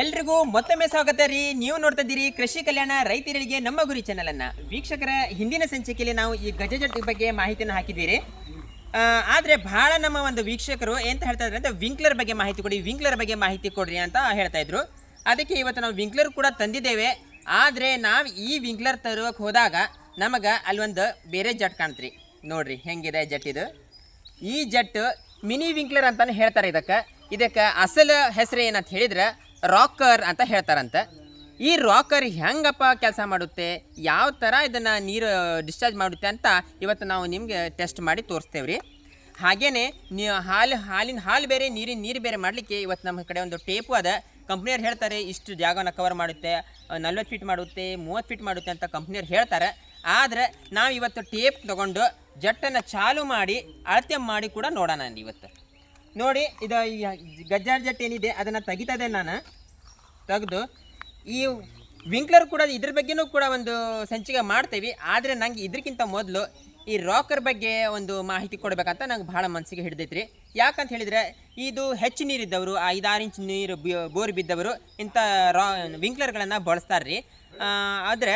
ಎಲ್ರಿಗೂ ಮತ್ತೊಮ್ಮೆ ಸ್ವಾಗತ ರೀ. ನೀವು ನೋಡ್ತಾ ಇದ್ದೀರಿ ಕೃಷಿ ಕಲ್ಯಾಣ ರೈತರಿಗೆ ನಮ್ಮ ಗುರಿ ಚಾನಲ್ ಅನ್ನ. ವೀಕ್ಷಕರ ಹಿಂದಿನ ಸಂಚಿಕೆಯಲ್ಲಿ ನಾವು ಈ ಗಜಜಟ್ ಬಗ್ಗೆ ಮಾಹಿತಿಯನ್ನು ಹಾಕಿದ್ದೀರಿ. ಆದ್ರೆ ಬಹಳ ನಮ್ಮ ಒಂದು ವೀಕ್ಷಕರು ಎಂತ ಹೇಳ್ತಾ ಅಂದ್ರೆ ವಿಂಕ್ಲರ್ ಬಗ್ಗೆ ಮಾಹಿತಿ ಕೊಡಿ ವಿಂಕ್ಲರ್ ಬಗ್ಗೆ ಮಾಹಿತಿ ಕೊಡ್ರಿ ಅಂತ ಹೇಳ್ತಾ ಇದ್ರು. ಅದಕ್ಕೆ ಇವತ್ತು ನಾವು ವಿಂಕ್ಲರ್ ಕೂಡ ತಂದಿದ್ದೇವೆ. ಆದ್ರೆ ನಾವು ಈ ವಿಂಕ್ಲರ್ ತರೋಕೆ ಹೋದಾಗ ನಮಗ ಅಲ್ಲೊಂದು ಬೇರೆ ಜಟ್ ಕಾಣ್ತ್ರಿ. ನೋಡ್ರಿ ಹೆಂಗಿದೆ ಜಟ್ ಇದು. ಈ ಜಟ್ ಮಿನಿ ವಿಂಕ್ಲರ್ ಅಂತಾನೆ ಹೇಳ್ತಾರೆ ಇದಕ್ಕೆ. ಇದಕ್ಕೆ ಅಸಲ ಹೆಸರು ಏನಂತ ಹೇಳಿದ್ರೆ ರಾಕರ್ ಅಂತ ಹೇಳ್ತಾರಂತೆ. ಈ ರಾಕರ್ ಹೆಂಗಪ್ಪ ಕೆಲಸ ಮಾಡುತ್ತೆ? ಯಾವ ಥರ ಇದನ್ನು ನೀರು ಡಿಸ್ಚಾರ್ಜ್ ಮಾಡುತ್ತೆ ಅಂತ ಇವತ್ತು ನಾವು ನಿಮಗೆ ಟೆಸ್ಟ್ ಮಾಡಿ ತೋರಿಸ್ತೇವೆ ರೀ ಹಾಗೇನೆ ನೀ ಹಾಲು, ಹಾಲಿನ ಹಾಲು ಬೇರೆ, ನೀರಿನ ನೀರು ಬೇರೆ ಮಾಡಲಿಕ್ಕೆ ಇವತ್ತು ನಮ್ಮ ಕಡೆ ಒಂದು ಟೇಪು ಅದ. ಕಂಪ್ನಿಯವ್ರು ಹೇಳ್ತಾರೆ, ಇಷ್ಟು ಜಾಗವನ್ನು ಕವರ್ ಮಾಡುತ್ತೆ, ನಲ್ವತ್ತು ಫೀಟ್ ಮಾಡುತ್ತೆ, ಮೂವತ್ತು ಫೀಟ್ ಮಾಡುತ್ತೆ ಅಂತ ಕಂಪ್ನಿಯವ್ರು ಹೇಳ್ತಾರೆ. ಆದರೆ ನಾವು ಇವತ್ತು ಟೇಪ್ ತಗೊಂಡು ಜಟ್ಟನ್ನು ಚಾಲು ಮಾಡಿ, ಅಳತೆ ಮಾಡಿ ಕೂಡ ನೋಡೋಣ ಇವತ್ತು. ನೋಡಿ, ಇದು ಈ ಗಜ್ಜಾರ್ ಜಟ್ ಏನಿದೆ, ಅದನ್ನು ತೆಗಿತದೆ ನಾನು. ತೆಗೆದು, ಈ ವಿಂಕ್ಲರ್ ಕೂಡ ಇದ್ರ ಬಗ್ಗೆನೂ ಕೂಡ ಒಂದು ಸಂಚಿಕೆ ಮಾಡ್ತೇವೆ. ಆದರೆ ನಂಗೆ ಇದಕ್ಕಿಂತ ಮೊದಲು ಈ ರಾಕರ್ ಬಗ್ಗೆ ಒಂದು ಮಾಹಿತಿ ಕೊಡಬೇಕಂತ ನಂಗೆ ಭಾಳ ಮನಸ್ಸಿಗೆ ಹಿಡಿದೈತ್ರಿ. ಯಾಕಂತ ಹೇಳಿದರೆ, ಇದು ಹೆಚ್ಚು ನೀರಿದ್ದವರು ಐದಾರು ಇಂಚ್ ನೀರು ಬೋರ್ ಬಿದ್ದವರು ಇಂಥ ರಾ, ವಿಂಕ್ಲರ್ಗಳನ್ನು ಬಳಸ್ತಾರೆ ರೀ ಆದರೆ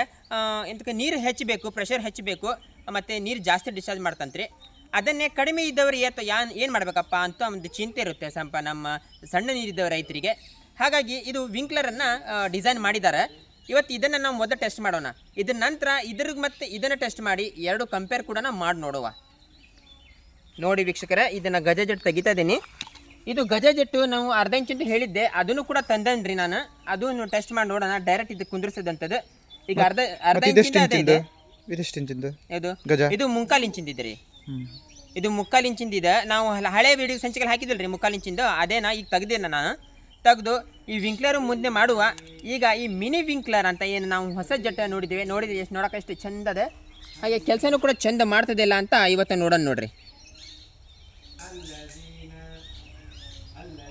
ಇಂಥಕ್ಕೆ ನೀರು ಹೆಚ್ಚಬೇಕು ಪ್ರೆಷರ್ ಹೆಚ್ಚಬೇಕು ಮತ್ತು ನೀರು ಜಾಸ್ತಿ ಡಿಸ್ಚಾರ್ಜ್ ಮಾಡ್ತಂತ್ರಿ. ಅದನ್ನೇ ಕಡಿಮೆ ಇದ್ದವರು ಏತ ಯಾನ್ ಏನು ಮಾಡಬೇಕಪ್ಪ ಅಂತ ಒಂದು ಚಿಂತೆ ಇರುತ್ತೆ ಸ್ವಲ್ಪ ನಮ್ಮ ಸಣ್ಣ ನೀರಿದ್ದವ ರೈತರಿಗೆ. ಹಾಗಾಗಿ ಇದು ವಿಂಕ್ಲರನ್ನು ಡಿಸೈನ್ ಮಾಡಿದ್ದಾರೆ. ಇವತ್ತು ಇದನ್ನು ನಾವು ಮೊದಲು ಟೆಸ್ಟ್ ಮಾಡೋಣ. ಇದ್ರ ನಂತರ ಇದ್ರ ಮತ್ತೆ ಇದನ್ನು ಟೆಸ್ಟ್ ಮಾಡಿ ಎರಡು ಕಂಪೇರ್ ಕೂಡ ನಾವು ಮಾಡಿ ನೋಡುವ. ನೋಡಿ ವೀಕ್ಷಕರ ಇದನ್ನು ಗಜ ಜೆಟ್ ತೆಗಿತಾ ಇದ್ದೀನಿ. ಇದು ಗಜ ಜೆಟ್ಟು ನಾವು ಅರ್ಧ ಇಂಚು ಅಂತ ಹೇಳಿದ್ದೆ. ಅದನ್ನು ಕೂಡ ತಂದನ್ರಿ ನಾನು. ಅದನ್ನು ಟೆಸ್ಟ್ ಮಾಡಿ ನೋಡೋಣ. ಡೈರೆಕ್ಟ್ ಇದು ಕುಂದ್ರಿಸಿದಂಥದ್ದು ಈಗ ಅರ್ಧ ಅರ್ಧ ಇಂಚಿಂದ ಇದೆ. ಇದು ಮುಂಕಾಲು ಇದು ಮುಕ್ಕಾಲು ಇಂಚಿಂದ ರೀ. ಹ್ಮ್ ಇದು ಮುಕ್ಕಾಲು ಇಂಚಿಂದಿದೆ ನಾವು ಹಳೆ ವಿಡಿಯೋ ಸಂಚಿಕೆಯಲ್ಲಿ ಹಾಕಿದ್ದಿಲ್ಲ ರೀ ಮುಕ್ಕಾಲು ಇಂಚಿಂದು ಅದೇನಾ, ಈಗ ತೆಗ್ದೇನ ನಾನು. ತೆಗೆದು ಈ ವಿಂಕ್ಲರು ಮುಂದೆ ಮಾಡುವ. ಈಗ ಈ ಮಿನಿ ವಿಂಕ್ಲರ್ ಅಂತ ಏನು ನಾವು ಹೊಸ ಜಟ್ಟ ನೋಡಿದ್ದೀವಿ. ನೋಡಿದ್ರೆ ಎಷ್ಟು ನೋಡೋಕೆ ಎಷ್ಟು ಚಂದ ಇದೆ. ಹಾಗೆ ಕೆಲಸನೂ ಕೂಡ ಚಂದ ಮಾಡ್ತದಿಲ್ಲ ಅಂತ ಇವತ್ತು ನೋಡೋಣ ನೋಡ್ರಿ.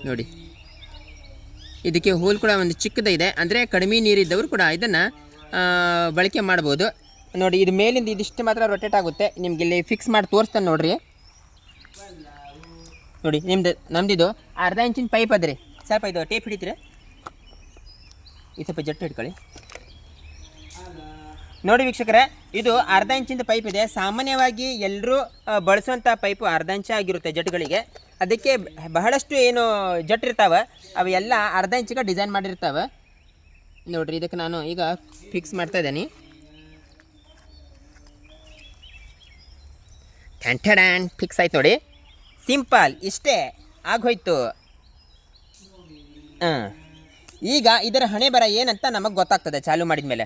ನೋಡಿ. ಇದಕ್ಕೆ ಹೋಲ್ ಕೂಡ ಒಂದು ಚಿಕ್ಕದ ಇದೆ. ಅಂದರೆ ಕಡಿಮೆ ನೀರಿದ್ದವರು ಕೂಡ ಇದನ್ನು ಬಳಕೆ ಮಾಡ್ಬೋದು. ನೋಡಿ, ಇದು ಮೇಲಿಂದ ಇದಿಷ್ಟು ಮಾತ್ರ ರೊಟೇಟ್ ಆಗುತ್ತೆ. ನಿಮ್ಗೆ ಇಲ್ಲಿ ಫಿಕ್ಸ್ ಮಾಡಿ ತೋರಿಸ್ತಾನೆ ನೋಡ್ರಿ. ನೋಡಿ, ನಿಮ್ದು, ನಮ್ದಿದು ಅರ್ಧ ಇಂಚಿನ ಪೈಪ್ ಅದ್ರಿ. ಸ್ವಲ್ಪ ಇದು ಟೇಪ್ ಹಿಡಿತೀರಿ. ಈ ಸ್ವಲ್ಪ ಜಟ್ಟು ಹಿಡ್ಕೊಳ್ಳಿ. ನೋಡಿ ವೀಕ್ಷಕರೇ, ಇದು ಅರ್ಧ ಇಂಚಿನ ಪೈಪ್ ಇದೆ. ಸಾಮಾನ್ಯವಾಗಿ ಎಲ್ಲರೂ ಬಳಸುವಂಥ ಪೈಪು ಅರ್ಧ ಇಂಚ ಆಗಿರುತ್ತೆ ಜಟ್ಗಳಿಗೆ ಅದಕ್ಕೆ ಬಹಳಷ್ಟು ಏನು ಜಟ್ ಇರ್ತಾವೆ. ಅವೆಲ್ಲ ಅರ್ಧ ಇಂಚಿಗೆ ಡಿಸೈನ್ ಮಾಡಿರ್ತಾವೆ. ನೋಡಿರಿ, ಇದಕ್ಕೆ ನಾನು ಈಗ ಫಿಕ್ಸ್ ಮಾಡ್ತಾ ಇದ್ದೀನಿ. ಟ್ಯಾಂಟಡ್ಯಾನ್ ಫಿಕ್ಸ್ ಆಯ್ತು ನೋಡಿ. ಸಿಂಪಲ್, ಇಷ್ಟೇ. ಆಗೋಯ್ತು. ಹಾಂ ಈಗ ಇದರ ಹಣೆ ಬರ ಏನಂತ ನಮಗೆ ಗೊತ್ತಾಗ್ತದೆ ಚಾಲು ಮಾಡಿದ ಮೇಲೆ.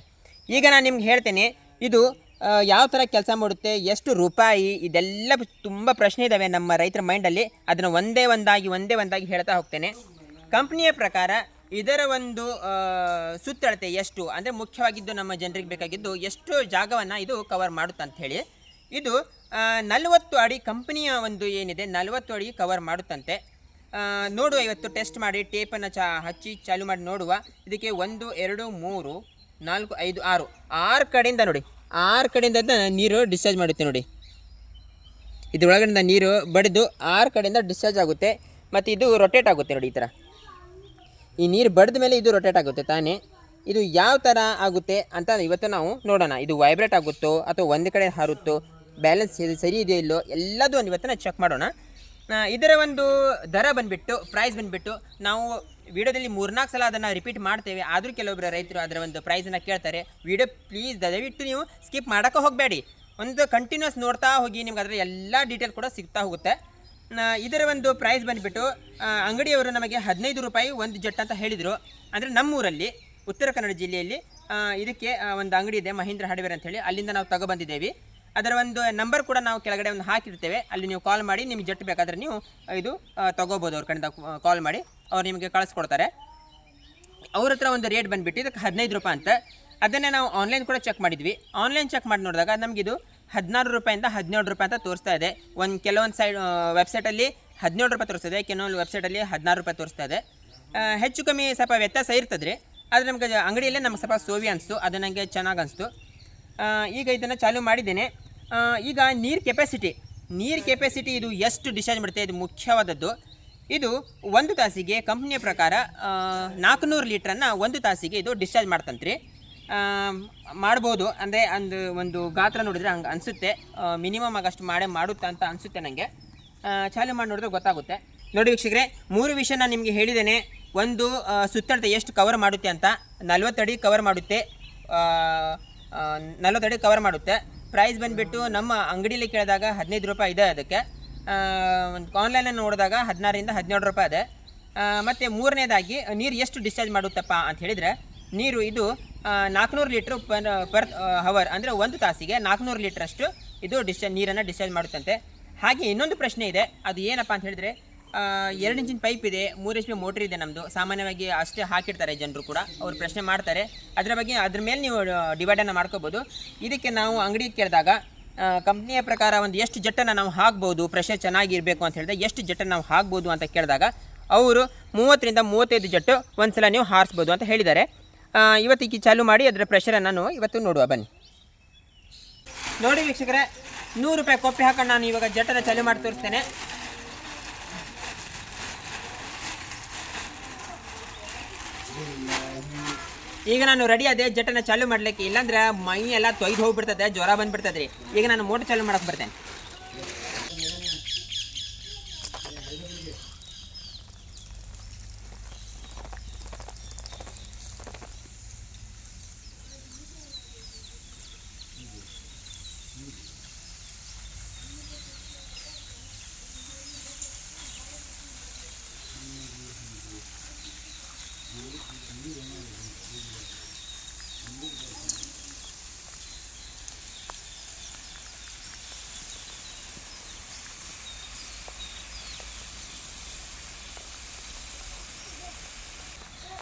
ಈಗ ನಾನು ನಿಮ್ಗೆ ಹೇಳ್ತೇನೆ, ಇದು ಯಾವ ಥರ ಕೆಲಸ ಮಾಡುತ್ತೆ, ಎಷ್ಟು ರೂಪಾಯಿ, ಇದೆಲ್ಲ ತುಂಬ ಪ್ರಶ್ನೆ ಇದ್ದಾವೆ ನಮ್ಮ ರೈತರ ಮೈಂಡಲ್ಲಿ ಅದನ್ನು ಒಂದೇ ಒಂದಾಗಿ ಒಂದೇ ಒಂದಾಗಿ ಹೇಳ್ತಾ ಹೋಗ್ತೇನೆ. ಕಂಪ್ನಿಯ ಪ್ರಕಾರ ಇದರ ಒಂದು ಸುತ್ತಳತೆ ಎಷ್ಟು? ಅಂದರೆ ಮುಖ್ಯವಾಗಿದ್ದು ನಮ್ಮ ಜನರಿಗೆ ಬೇಕಾಗಿದ್ದು ಎಷ್ಟು ಜಾಗವನ್ನು ಇದು ಕವರ್ ಮಾಡುತ್ತೆ ಅಂತ ಹೇಳಿ. ಇದು ನಲವತ್ತು ಅಡಿ ಕಂಪನಿಯ ಒಂದು ಏನಿದೆ, ನಲವತ್ತು ಅಡಿ ಕವರ್ ಮಾಡುತ್ತಂತೆ. ನೋಡುವ, ಇವತ್ತು ಟೆಸ್ಟ್ ಮಾಡಿ ಟೇಪನ್ನು ಚಾ ಹಚ್ಚಿ, ಚಾಲು ಮಾಡಿ ನೋಡುವ. ಇದಕ್ಕೆ ಒಂದು, ಎರಡು, ಮೂರು, ನಾಲ್ಕು, ಐದು, ಆರು. ಆರು ಕಡೆಯಿಂದ ನೋಡಿ. ಆರು ಕಡೆಯಿಂದ ನೀರು ಡಿಸ್ಚಾರ್ಜ್ ಮಾಡುತ್ತೆ ನೋಡಿ. ಇದರೊಳಗಿಂದ ನೀರು ಬಡಿದು ಆರು ಕಡೆಯಿಂದ ಡಿಸ್ಚಾರ್ಜ್ ಆಗುತ್ತೆ. ಮತ್ತು ಇದು ರೊಟೇಟ್ ಆಗುತ್ತೆ ನೋಡಿ ಈ ಥರ ಈ ನೀರು ಬಡಿದ ಮೇಲೆ ಇದು ರೊಟೇಟ್ ಆಗುತ್ತೆ ತಾನೇ. ಇದು ಯಾವ ಥರ ಆಗುತ್ತೆ ಅಂತ ಇವತ್ತು ನಾವು ನೋಡೋಣ. ಇದು ವೈಬ್ರೇಟ್ ಆಗುತ್ತೋ ಅಥವಾ ಒಂದು ಕಡೆ ಹಾರುತ್ತೋ ಬ್ಯಾಲೆನ್ಸ್ ಸರಿ ಇದೆಯೋ ಇಲ್ಲೋ ಎಲ್ಲದೂ ಒಂದು ಇವತ್ತು ಚೆಕ್ ಮಾಡೋಣ. ಇದರ ಒಂದು ದರ ಬಂದುಬಿಟ್ಟು ಪ್ರೈಸ್ ಬಂದುಬಿಟ್ಟು, ನಾವು ವಿಡಿಯೋದಲ್ಲಿ ಮೂರ್ನಾಲ್ಕು ಸಲ ಅದನ್ನು ರಿಪೀಟ್ ಮಾಡ್ತೇವೆ. ಆದರೂ ಕೆಲವೊಬ್ಬರು ರೈತರು ಅದರ ಒಂದು ಪ್ರೈಸನ್ನು ಕೇಳ್ತಾರೆ. ವಿಡಿಯೋ ಪ್ಲೀಸ್ ದಯವಿಟ್ಟು ನೀವು ಸ್ಕಿಪ್ ಮಾಡೋಕ್ಕೆ ಹೋಗಬೇಡಿ. ಒಂದು ಕಂಟಿನ್ಯೂಸ್ ನೋಡ್ತಾ ಹೋಗಿ, ನಿಮ್ಗೆ ಅದರ ಎಲ್ಲ ಡೀಟೇಲ್ ಕೂಡ ಸಿಗ್ತಾ ಹೋಗುತ್ತೆ. ಇದರ ಒಂದು ಪ್ರೈಸ್ ಬಂದುಬಿಟ್ಟು ಅಂಗಡಿಯವರು ನಮಗೆ ಹದಿನೈದು ರೂಪಾಯಿ ಒಂದು ಜಟ್ ಅಂತ ಹೇಳಿದರು. ಅಂದರೆ ನಮ್ಮೂರಲ್ಲಿ ಉತ್ತರ ಕನ್ನಡ ಜಿಲ್ಲೆಯಲ್ಲಿ ಇದಕ್ಕೆ ಒಂದು ಅಂಗಡಿ ಇದೆ, ಮಹೇಂದ್ರ ಹಾರ್ಡ್ವೇರ್ ಅಂತೇಳಿ ಅಲ್ಲಿಂದ ನಾವು ತಗೊಬಂದಿದ್ದೇವೆ ಅದರ ಒಂದು ನಂಬರ್ ಕೂಡ ನಾವು ಕೆಳಗಡೆ ಒಂದು ಹಾಕಿರ್ತೇವೆ ಅಲ್ಲಿ ನೀವು ಕಾಲ್ ಮಾಡಿ, ನಿಮ್ಗೆ ಜಟ್ ಬೇಕಾದರೆ ನೀವು ಇದು ತೊಗೋಬೋದು ಅವ್ರ ಕಡೆಯಿಂದ ಕಾಲ್ ಮಾಡಿ. ಅವ್ರು ನಿಮಗೆ ಕಳಿಸ್ಕೊಡ್ತಾರೆ. ಅವ್ರ ಹತ್ರ ಒಂದು ರೇಟ್ ಬಂದುಬಿಟ್ಟು ಇದಕ್ಕೆ ಹದಿನೈದು ರೂಪಾಯಿ ಅಂತ. ಅದನ್ನೇ ನಾವು ಆನ್ಲೈನ್ ಕೂಡ ಚೆಕ್ ಮಾಡಿದ್ವಿ. ಆನ್ಲೈನ್ ಚೆಕ್ ಮಾಡಿ ನೋಡಿದಾಗ ನಮಗಿದು ಹದಿನಾರು ರೂಪಾಯಿಂದ ಹದಿನೇಳು ರೂಪಾಯಿ ಅಂತ ತೋರಿಸ್ತಾ ಇದೆ. ಒಂದು ಕೆಲವೊಂದು ಸೈಡ್ ವೆಬ್ಸೈಟಲ್ಲಿ ಹದಿನೇಳು ರೂಪಾಯಿ ತೋರಿಸ್ತದೆ ಕೆಲವೊಂದು ವೆಬ್ಸೈಟಲ್ಲಿ ಹದಿನಾರು ರೂಪಾಯಿ ತೋರಿಸ್ತಾ ಇದೆ. ಹೆಚ್ಚು ಕಮ್ಮಿ ಸ್ವಲ್ಪ ವ್ಯತ್ಯಾಸ ಇರ್ತದೆ ರೀ ಆದರೆ ನಮಗೆ ಅಂಗಡಿಯಲ್ಲೇ ನಮ್ಗೆ ಸ್ವಲ್ಪ ಸೋವಿ ಅನಿಸ್ತು. ಅದು ನನಗೆ ಚೆನ್ನಾಗಿ ಅನಿಸ್ತು. ಈಗ ಇದನ್ನು ಚಾಲೂ ಮಾಡಿದ್ದೇನೆ. ಈಗ ನೀರು ಕೆಪಾಸಿಟಿ ನೀರು ಕೆಪಾಸಿಟಿ ಇದು ಎಷ್ಟು ಡಿಸ್ಚಾರ್ಜ್ ಮಾಡುತ್ತೆ? ಇದು ಮುಖ್ಯವಾದದ್ದು. ಇದು ಒಂದು ತಾಸಿಗೆ ಕಂಪ್ನಿಯ ಪ್ರಕಾರ ನಾಲ್ಕುನೂರು ಲೀಟ್ರನ್ನು ಒಂದು ತಾಸಿಗೆ ಇದು ಡಿಸ್ಚಾರ್ಜ್ ಮಾಡ್ತಂತ್ರಿ. ಮಾಡ್ಬೋದು. ಅಂದರೆ ಅಂದು ಒಂದು ಗಾತ್ರ ನೋಡಿದರೆ ಹಂಗೆ ಅನಿಸುತ್ತೆ. ಮಿನಿಮಮ್ ಆಗಷ್ಟು ಮಾಡೇ ಮಾಡುತ್ತೆ ಅಂತ ಅನಿಸುತ್ತೆ ನನಗೆ ಚಾಲು ಮಾಡಿ ನೋಡಿದ್ರೆ ಗೊತ್ತಾಗುತ್ತೆ. ನೋಡಿ ವೀಕ್ಷಕರೇ, ಮೂರು ವಿಷಯ ನಾನು ನಿಮಗೆ ಹೇಳಿದ್ದೇನೆ. ಒಂದು ಸುತ್ತಳತೆ ಎಷ್ಟು ಕವರ್ ಮಾಡುತ್ತೆ ಅಂತ. ನಲ್ವತ್ತಡಿ ಕವರ್ ಮಾಡುತ್ತೆ. ನಲ್ವತ್ತಡಿ ಕವರ್ ಮಾಡುತ್ತೆ. ಪ್ರೈಸ್ ಬಂದುಬಿಟ್ಟು ನಮ್ಮ ಅಂಗಡಿಯಲ್ಲಿ ಕೇಳಿದಾಗ ಹದಿನೈದು ರೂಪಾಯಿ ಇದೆ ಅದಕ್ಕೆ. ಒಂದು ಆನ್ಲೈನಲ್ಲಿ ನೋಡಿದಾಗ ಹದಿನಾರರಿಂದ ಹದಿನೇಳು ರೂಪಾಯಿ ಇದೆ. ಮತ್ತು ಮೂರನೇದಾಗಿ ನೀರು ಎಷ್ಟು ಡಿಸ್ಚಾರ್ಜ್ ಮಾಡುತ್ತಪ್ಪ ಅಂತ ಹೇಳಿದರೆ, ನೀರು ಇದು ನಾಲ್ಕುನೂರು ಲೀಟ್ರ್ ಪರ್ ಪರ್ ಹವರ್ ಅಂದರೆ ಒಂದು ತಾಸಿಗೆ ನಾಲ್ಕುನೂರು ಲೀಟ್ರಷ್ಟು ಇದು ಡಿಸ್ಚಾರ್ಜ್ ನೀರನ್ನು ಡಿಸ್ಚಾರ್ಜ್ ಮಾಡುತ್ತಂತೆ. ಹಾಗೆ ಇನ್ನೊಂದು ಪ್ರಶ್ನೆ ಇದೆ, ಅದು ಏನಪ್ಪ ಅಂತ ಹೇಳಿದರೆ ಎರಡು ಇಂಚಿನ ಪೈಪ್ ಇದೆ, ಮೂರು ಪಿ ಮೋಟ್ರ್ ಇದೆ ನಮ್ಮದು ಸಾಮಾನ್ಯವಾಗಿ ಅಷ್ಟೇ ಹಾಕಿರ್ತಾರೆ ಜನರು ಕೂಡ. ಅವ್ರು ಪ್ರಶ್ನೆ ಮಾಡ್ತಾರೆ. ಅದರ ಬಗ್ಗೆ, ಅದ್ರ ಮೇಲೆ ನೀವು ಡಿವೈಡನ್ನು ಮಾಡ್ಕೋಬೋದು. ಇದಕ್ಕೆ ನಾವು ಅಂಗಡಿಗೆ ಕೇಳಿದಾಗ ಕಂಪ್ನಿಯ ಪ್ರಕಾರ ಒಂದು ಎಷ್ಟು ಜಟ್ಟನ್ನು ನಾವು ಹಾಕ್ಬೋದು ಪ್ರೆಷರ್ ಚೆನ್ನಾಗಿರಬೇಕು ಅಂತ ಹೇಳಿದ್ರೆ ಎಷ್ಟು ಜಟ್ಟನ್ನು ನಾವು ಹಾಕ್ಬೋದು ಅಂತ ಕೇಳಿದಾಗ, ಅವರು ಮೂವತ್ತರಿಂದ ಮೂವತ್ತೈದು ಜಟ್ಟು ಒಂದು ಸಲ ನೀವು ಹಾರಿಸ್ಬೋದು ಅಂತ ಹೇಳಿದ್ದಾರೆ. ಇವತ್ತಿಗೆ ಚಾಲು ಮಾಡಿ ಅದರ ಪ್ರೆಷರನ್ನು ನಾನು ಇವತ್ತು ನೋಡುವ, ಬನ್ನಿ. ನೋಡಿ ವೀಕ್ಷಕರೇ, ನೂರು ರೂಪಾಯಿ ಕೊಪ್ಪೆ ಹಾಕೊಂಡು ನಾನು ಇವಾಗ ಜಟ್ಟನ ಚಾಲು ಮಾಡಿ ತೋರಿಸ್ತೇನೆ. ಈಗ ನಾನು ರೆಡಿ ಅದೇ ಜಟ್ಟನ ಚಾಲು ಮಾಡ್ಲಿಕ್ಕೆ. ಇಲ್ಲಾಂದ್ರೆ ಮೈ ಎಲ್ಲ ತೊಯ್ದು ಹೋಗ್ಬಿಡ್ತದೆ, ಜ್ವರ ಬಂದ್ಬಿಡ್ತದ್ರಿ ಈಗ ನಾನು ಮೋಟರ್ ಚಾಲು ಮಾಡಕ್ ಬರ್ತೇನೆ.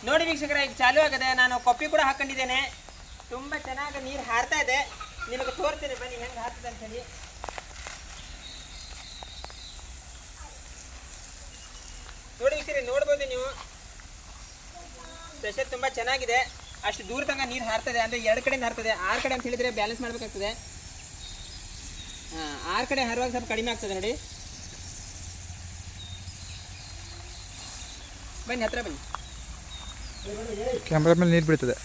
ನೋಡಿ ವೀಕ್ಷಕರ, ಈಗ ಚಾಲು ಆಗಿದೆ. ನಾನು ಕೊಪ್ಪಿ ಕೂಡ ಹಾಕೊಂಡಿದ್ದೇನೆ. ತುಂಬ ಚೆನ್ನಾಗಿ ನೀರು ಹಾರ್ತಾ ಇದೆ. ನಿಮಗೆ ತೋರ್ತೀನಿ ಬನ್ನಿ ಹೆಂಗೆ ಹಾರ್ತದೆ ಅಂತ ಹೇಳಿ. ನೋಡಿ ವೀಕ್ಷಕರಿ, ನೋಡ್ಬೋದು ನೀವು. ಪ್ರೆಷರ್ ತುಂಬ ಚೆನ್ನಾಗಿದೆ. ಅಷ್ಟು ದೂರ ತನಕ ನೀರು ಹಾರ್ತದೆ, ಅಂದರೆ ಎರಡು ಕಡೆಯಿಂದ ಹಾರ್ತದೆ. ಆರು ಕಡೆ ಅಂತ ಹೇಳಿದರೆ ಬ್ಯಾಲೆನ್ಸ್ ಮಾಡಬೇಕಾಗ್ತದೆ. ಹಾಂ, ಆರು ಕಡೆ ಹಾರುವಾಗ ಸ್ವಲ್ಪ ಕಡಿಮೆ ಆಗ್ತದೆ ನೋಡಿ. ಬನ್ನಿ, ಹತ್ರ ಬನ್ನಿ. ಕ್ಯಾಮ್ರಾ ಮೇಲೆ ನೀರು ಬಿಡ್ತದೆ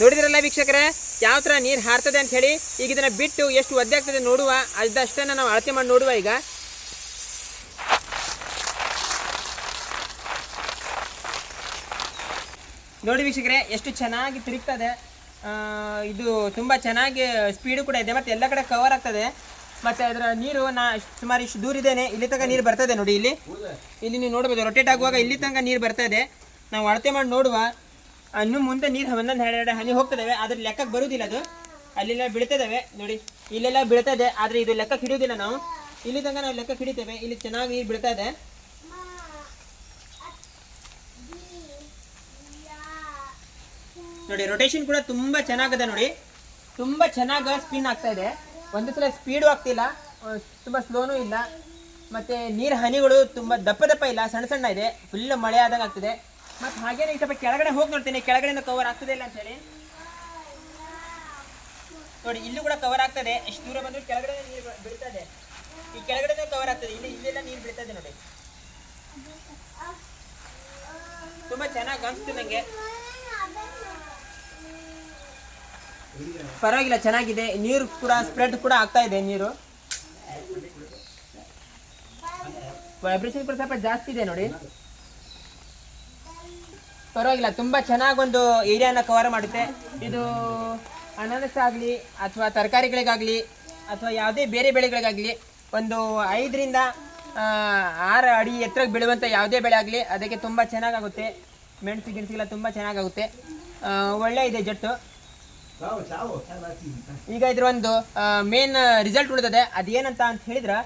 ನೋಡಿದ್ರಲ್ಲ ವೀಕ್ಷಕರೇ? ಯಾವ ಥರ ನೀರು ಹಾರ್ತದೆ ಅಂತ ಹೇಳಿ, ಈಗ ಇದನ್ನ ಬಿಟ್ಟು ಎಷ್ಟು ಒದ್ದೆ ಆಗ್ತದೆ ನೋಡುವ, ಅದಷ್ಟನ್ನು ನಾವು ಅಳತೆ ಮಾಡಿ ನೋಡುವ ಈಗ. ನೋಡಿ ವೀಕ್ಷಕರೇ, ಎಷ್ಟು ಚೆನ್ನಾಗಿ ತಿರುಗ್ತದೆ. ಇದು ತುಂಬ ಚೆನ್ನಾಗಿ ಸ್ಪೀಡು ಕೂಡ ಇದೆ, ಮತ್ತು ಎಲ್ಲ ಕಡೆ ಕವರ್ ಆಗ್ತದೆ. ಮತ್ತು ಅದರ ನೀರು ನಾ ಸುಮಾರು ಇಷ್ಟು ದೂರ ಇದ್ದೇನೆ ಇಲ್ಲಿ ತನಕ ನೀರು ಬರ್ತದೆ ನೋಡಿ ಇಲ್ಲಿ. ಇಲ್ಲಿ ನೀವು ನೋಡ್ಬೋದು ರೊಟೇಟ್ ಆಗುವಾಗ ಇಲ್ಲಿ ತನಕ ನೀರು ಬರ್ತಾ ಇದೆ. ನಾವು ಅಳತೆ ಮಾಡಿ ನೋಡುವ. ಇನ್ನು ಮುಂದೆ ನೀರು ಒಂದೊಂದು ಎರಡು ಹನಿ ಹೋಗ್ತದವೆ ಆದರೆ ಲೆಕ್ಕಕ್ಕೆ ಬರುವುದಿಲ್ಲ ಅದು. ಅಲ್ಲೆಲ್ಲ ಬೀಳ್ತದವೆ ನೋಡಿ. ಇಲ್ಲೆಲ್ಲ ಬೀಳ್ತದೆ ಆದರೆ ಇದು ಲೆಕ್ಕಕ್ಕೆ ಹಿಡಿಯೋದಿಲ್ಲ ನಾವು. ಇಲ್ಲಿ ತನಕ ನಾವು ಲೆಕ್ಕಕ್ಕೆ ಹಿಡಿತೇವೆ, ಇಲ್ಲಿ ಚೆನ್ನಾಗಿ ನೀರು ಬೀಳ್ತಾ ಇದೆ. ನೋಡಿ ರೊಟೇಷನ್ ಕೂಡ ತುಂಬಾ ಚೆನ್ನಾಗಿದೆ ನೋಡಿ. ತುಂಬಾ ಚೆನ್ನಾಗಿ ಸ್ಪಿನ್ ಆಗ್ತಾ ಇದೆ. ಒಂದು ಸಲ ಸ್ಪೀಡು ಆಗ್ತಿಲ್ಲ ತುಂಬ ಸ್ಲೋನೂ ಇಲ್ಲ. ಮತ್ತೆ ನೀರ್ ಹನಿಗಳು ತುಂಬಾ ದಪ್ಪ ದಪ್ಪ ಇಲ್ಲ, ಸಣ್ಣ ಸಣ್ಣ ಇದೆ. ಫುಲ್ ಮಳೆ ಆದಂಗೆ ಆಗ್ತದೆ. ಮತ್ತು ಹಾಗೇನೆ ಸ್ವಲ್ಪ ಕೆಳಗಡೆ ಹೋಗಿ ನೋಡ್ತೀನಿ. ಕೆಳಗಡೆಯಿಂದ ಕವರ್ ಆಗ್ತದೆ ಇಲ್ಲ ಅಂತ ಹೇಳಿ ನೋಡಿ, ಇಲ್ಲೂ ಕೂಡ ಕವರ್ ಆಗ್ತದೆ. ಎಷ್ಟು ದೂರ ಬಂದರೂ ಕೆಳಗಡೆ ನೀರು ಬೀಳ್ತದೆ ಈ ಕೆಳಗಡೆ ಕವರ್ ಆಗ್ತದೆ. ಇಲ್ಲಿ, ಇಲ್ಲೆಲ್ಲ ನೀರು ಬೀಳ್ತದೆ ನೋಡಿ. ತುಂಬಾ ಚೆನ್ನಾಗಿ ಅನಿಸ್ತು ನಂಗೆ. ಪರವಾಗಿಲ್ಲ, ಚೆನ್ನಾಗಿದೆ. ನೀರು ಕೂಡ ಸ್ಪ್ರೆಡ್ ಕೂಡ ಆಗ್ತಾ ಇದೆ ನೀರು. ವೈಬ್ರೇಷನ್ ಕೂಡ ಸ್ವಲ್ಪ ಜಾಸ್ತಿ ಇದೆ ನೋಡಿ. ಪರವಾಗಿಲ್ಲ, ತುಂಬಾ ಚೆನ್ನಾಗಿ ಒಂದು ಏರಿಯಾನ ಕವರ್ ಮಾಡುತ್ತೆ. ಇದು ಅನಾನಸ್ ಆಗಲಿ ಅಥವಾ ತರಕಾರಿಗಳಿಗಾಗಲಿ ಅಥವಾ ಯಾವುದೇ ಬೇರೆ ಬೆಳೆಗಳಿಗಾಗಲಿ ಒಂದು ಐದರಿಂದ ಆರು ಅಡಿ ಎತ್ತರಕ್ಕೆ ಬೆಳೆಯುವಂಥ ಯಾವುದೇ ಬೆಳೆ ಆಗಲಿ ಅದಕ್ಕೆ ತುಂಬ ಚೆನ್ನಾಗಾಗುತ್ತೆ ಮೆಣಸು ಗಿಣಸಿಗೆಲ್ಲ ತುಂಬ ಚೆನ್ನಾಗಾಗುತ್ತೆ ಒಳ್ಳೆ ಇದೆ ಜಟ್ಟು. ಈಗ ಇದ್ರ ಒಂದು ಮೇನ್ ರಿಸಲ್ಟ್ ಉಳಿದದೆ. ಅದೇನಂತ ಅಂತ ಹೇಳಿದ್ರೆ,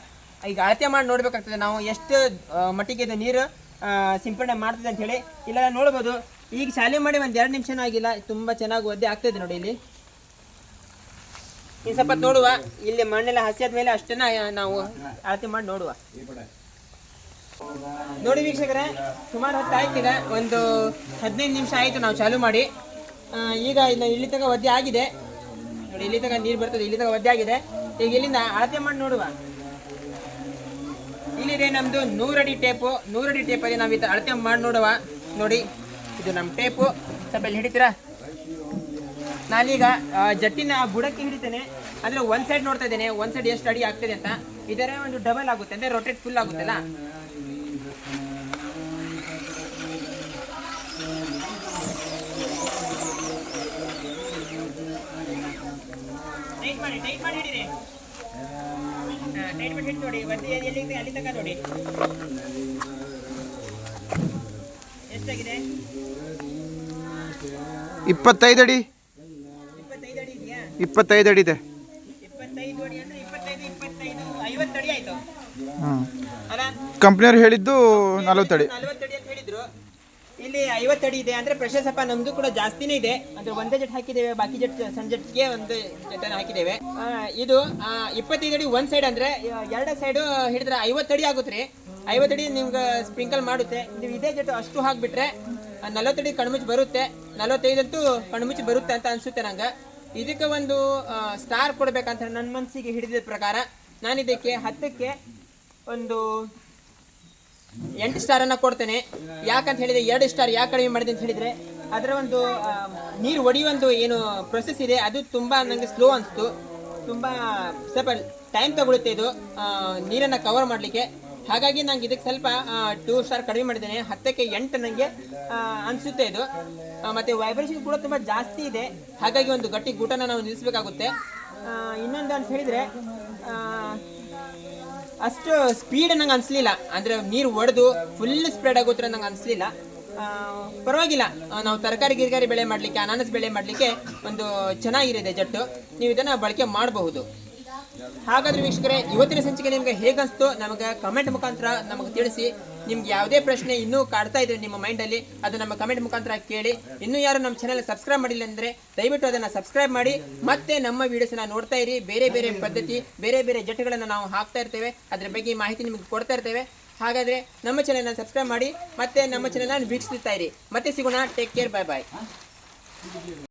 ಈಗ ಅಳತೆ ಮಾಡಿ ನೋಡ್ಬೇಕಾಗ್ತದೆ. ನಾವು ಎಷ್ಟು ಮಟ್ಟಿಗೆ ಇದು ನೀರು ಸಿಂಪಡಣೆ ಮಾಡ್ತದೆ ಅಂತ ಹೇಳಿ ಇಲ್ಲ ನೋಡ್ಬೋದು. ಈಗ ಶಾಲೆ ಮಾಡಿ ಒಂದು ಎರಡು ನಿಮಿಷನೂ ಆಗಿಲ್ಲ. ತುಂಬ ಚೆನ್ನಾಗಿ ಒದ್ದೆ ಆಗ್ತದೆ ನೋಡಿ ಇಲ್ಲಿ. ಇನ್ನು ಸ್ವಲ್ಪ ನೋಡುವ. ಇಲ್ಲಿ ಮಣ್ಣೆಲ್ಲ ಹಸಿಯಾದ ಮೇಲೆ ಅಷ್ಟನ್ನ ನಾವು ಅಳತೆ ಮಾಡಿ ನೋಡುವ. ನೋಡಿ ವೀಕ್ಷಕರೇ, ಸುಮಾರು ಹೊತ್ತು ಆಯ್ತು ಈಗ. ಒಂದು ಹದಿನೈದು ನಿಮಿಷ ಆಯಿತು ನಾವು ಚಾಲು ಮಾಡಿ. ಈಗ ಇನ್ನು ಇಲ್ಲಿ ತನಕ ಒದ್ದೆ ಆಗಿದೆ. ನೋಡಿ, ಇಲ್ಲಿ ತನಕ ನೀರು ಬರ್ತದೆ, ಇಲ್ಲಿ ತನಕ ಒದ್ದೆ ಆಗಿದೆ. ಈಗ ಇಲ್ಲಿಂದ ಅಳತೆ ಮಾಡಿ ನೋಡುವ. ಇಲ್ಲಿದೆ ನಮ್ದು ನೂರಡಿ ಟೇಪು. ನೂರಡಿ ಟೇಪಲ್ಲಿ ನಾವು ಈ ಅಳತೆ ಮಾಡಿ ನೋಡುವ. ನೋಡಿ, ಇದು ನಮ್ಮ ಟೇಪು. ಸ್ವಲ್ಪ ಇಲ್ಲಿ ಹಿಡಿತೀರಾ? ನಾನೀಗ ಜಟ್ಟಿನ ಬುಡಕ್ಕೆ ಹಿಡಿತೇನೆ. ಅಂದ್ರೆ ಒಂದ್ ಸೈಡ್ ನೋಡ್ತಾ ಇದ್ದೇನೆ. ಒಂದ್ ಸೈಡ್ ಎಷ್ಟು ಅಡಿ ಆಗ್ತದೆ ಅಂತ. ಇದರ ಒಂದು ಡಬಲ್ ಆಗುತ್ತೆ, ಅಂದ್ರೆ ರೊಟೇಟ್ ಫುಲ್ ಆಗುತ್ತಲ್ಲ ಟೈಟ್ ಮಾಡಿ ಟೈಟ್ ಮಾಡಿ ಹಿಡಿರಿ ಟೈಟ್ ಮಾಡಿ ಹಿಡಿದು ನೋಡಿ ಇಪ್ಪತ್ತೈದಡಿ ಎಲ್ಲಿ ಅಲ್ಲಿ ತನಕ ನೋಡಿ ಎಷ್ಟಾಗಿದೆ ಇಪ್ಪತ್ತೈದು ಅಡಿ. ಇಪ್ಪತ್ತೈದು ಅಡಿ ಇದೆಯಾ ಇಪ್ಪತ್ತೈದು ಅಡಿ ಇದೆ ಇಪ್ಪತ್ತೈದು ಅಡಿ ಅಂದ್ರೆ ಇಪ್ಪತ್ತೈದು ಇಪ್ಪತ್ತೈದು ಐವತ್ತು ಅಡಿ ಆಯ್ತು. ಹಾಂ ಅಲ್ಲ? ಕಂಪ್ನಿಯವ್ರು ಹೇಳಿದ್ದು ನಲವತ್ತು ಅಡಿ. ನಲವತ್ತು ಇಲ್ಲಿ ಐವತ್ತು ಅಡಿ ಇದೆ ಅಂದ್ರೆ ಪ್ರೆಷರ್ ಸ್ವಲ್ಪ ನಮ್ದು ಕೂಡ ಜಾಸ್ತಿನೇ ಇದೆ. ಅಂದ್ರೆ ಒಂದೇ ಜಟ್ ಹಾಕಿದ್ದೇವೆ, ಬಾಕಿ ಜಟ್ ಸಣ್ಣ ಜಟ್ಗೆ ಒಂದು ಜಟ್ ಹಾಕಿದ್ದೇವೆ. ಇದು ಇಪ್ಪತ್ತೈದು ಅಡಿ ಒಂದ್ ಸೈಡ್ ಅಂದ್ರೆ ಎರಡು ಸೈಡ್ ಹಿಡಿದ್ರೆ ಐವತ್ತು ಅಡಿ ಆಗುತ್ತೆ ಐವತ್ತು ಅಡಿ ನಿಮ್ಗೆ ಸ್ಪ್ರಿಂಕಲ್ ಮಾಡುತ್ತೆ. ನೀವು ಇದೇ ಜಟ್ ಅಷ್ಟು ಹಾಕ್ಬಿಟ್ರೆ ನಲವತ್ತಡಿ ಕಣ್ಮುಚ್ಚಿ ಬರುತ್ತೆ. ನಲವತ್ತೈದಂತೂ ಕಣ್ಮುಚ್ಚಿ ಬರುತ್ತೆ ಅಂತ ಅನ್ಸುತ್ತೆ ನಂಗೆ. ಇದಕ್ಕೆ ಒಂದು ಸ್ಟಾರ್ ಕೊಡ್ಬೇಕಂತ ನನ್ನ ಮನಸ್ಸಿಗೆ ಹಿಡಿದ ಪ್ರಕಾರ ನಾನು ಇದಕ್ಕೆ ಹತ್ತಕ್ಕೆ ಒಂದು ಎಂಟು ಸ್ಟಾರ್ ಅನ್ನ ಕೊಡ್ತೇನೆ. ಯಾಕಂತ ಹೇಳಿದ್ರೆ ಎರಡು ಸ್ಟಾರ್ ಯಾಕೆ ಕಡಿಮೆ ಮಾಡಿದೆ ಅಂತ ಹೇಳಿದ್ರೆ, ಅದರ ಒಂದು ನೀರು ಒಡೆಯುವಂದು ಏನು ಪ್ರೊಸೆಸ್ ಇದೆ, ಅದು ತುಂಬಾ ನನಗೆ ಸ್ಲೋ ಅನಿಸ್ತು. ತುಂಬಾ ಸ್ವಲ್ಪ ಟೈಮ್ ತಗೊಳುತ್ತೆ ಇದು. ನೀರನ್ನು ಕವರ್ ಮಾಡಲಿಕ್ಕೆ. ಹಾಗಾಗಿ ನಂಗೆ ಇದಕ್ಕೆ ಸ್ವಲ್ಪ ಟೂ ಸ್ಟಾರ್ ಕಡಿಮೆ ಮಾಡಿದ್ದೇನೆ. ಹತ್ತಕ್ಕೆ ಎಂಟು ನನಗೆ ಅನಿಸುತ್ತೆ ಇದು. ಮತ್ತೆ ವೈಬ್ರೇಷನ್ ಕೂಡ ತುಂಬಾ ಜಾಸ್ತಿ ಇದೆ. ಹಾಗಾಗಿ ಒಂದು ಗಟ್ಟಿ ಗೂಟನ ನಾವು ನಿಲ್ಲಿಸಬೇಕಾಗುತ್ತೆ. ಇನ್ನೊಂದು ಅಂತ ಹೇಳಿದ್ರೆ ಅಷ್ಟು ಸ್ಪೀಡ್ ನಂಗೆ ಅನ್ಸ್ಲಿಲ್ಲ. ಅಂದ್ರೆ ನೀರು ಒಡೆದು ಫುಲ್ ಸ್ಪ್ರೆಡ್ ಆಗೋತ್ರ ನಂಗೆ ಅನ್ಸ್ಲಿಲ್ಲ. ಪರವಾಗಿಲ್ಲ. ನಾವು ತರಕಾರಿ ಗಿರ್ಗಾರಿ ಬೆಳೆ ಮಾಡಲಿಕ್ಕೆ, ಅನಾನಸ್ ಬೆಳೆ ಮಾಡಲಿಕ್ಕೆ ಒಂದು ಚೆನ್ನಾಗಿರಿದೆ ಜಟ್ಟು. ನೀವು ಇದನ್ನ ಬಳಕೆ ಮಾಡಬಹುದು. ಹಾಗಾದ್ರೆ ವೀಕ್ಷಕರೇ, ಇವತ್ತಿನ ಸಂಚಿಕೆ ನಿಮ್ಗೆ ಹೇಗನ್ಸ್ತು? ನಮಗೆ ಕಮೆಂಟ್ ಮುಖಾಂತರ ನಮಗೆ ತಿಳಿಸಿ. ನಿಮ್ಗೆ ಯಾವುದೇ ಪ್ರಶ್ನೆ ಇನ್ನೂ ಕಾಡ್ತಾ ಇದ್ರೆ ನಿಮ್ಮ ಮೈಂಡಲ್ಲಿ ಅದು ನಮ್ಮ ಕಮೆಂಟ್ ಮುಖಾಂತರ ಕೇಳಿ. ಇನ್ನೂ ಯಾರು ನಮ್ಮ ಚಾನೆಲ್ ಸಬ್ಸ್ಕ್ರೈಬ್ ಮಾಡಿಲ್ಲ ಅಂದ್ರೆ ದಯವಿಟ್ಟು ಅದನ್ನು ಸಬ್ಸ್ಕ್ರೈಬ್ ಮಾಡಿ. ಮತ್ತೆ ನಮ್ಮ ವಿಡಿಯೋಸ್ನ ನೋಡ್ತಾ ಇರಿ. ಬೇರೆ ಬೇರೆ ಪದ್ಧತಿ, ಬೇರೆ ಬೇರೆ ಜಟಗಳನ್ನು ನಾವು ಹಾಕ್ತಾ ಇರ್ತೇವೆ. ಅದ್ರ ಬಗ್ಗೆ ಮಾಹಿತಿ ನಿಮಗೆ ಕೊಡ್ತಾ ಇರ್ತೇವೆ. ಹಾಗಾದ್ರೆ ನಮ್ಮ ಚಾನೆಲ್ನ ಸಬ್ಸ್ಕ್ರೈಬ್ ಮಾಡಿ. ಮತ್ತೆ ನಮ್ಮ ಚಾನೆಲ್ನ ವೀಕ್ಷಿಸ್ತಾ ಇರಿ. ಮತ್ತೆ ಸಿಗೋಣ. ಟೇಕ್ ಕೇರ್ ಬಾಯ್ ಬಾಯ್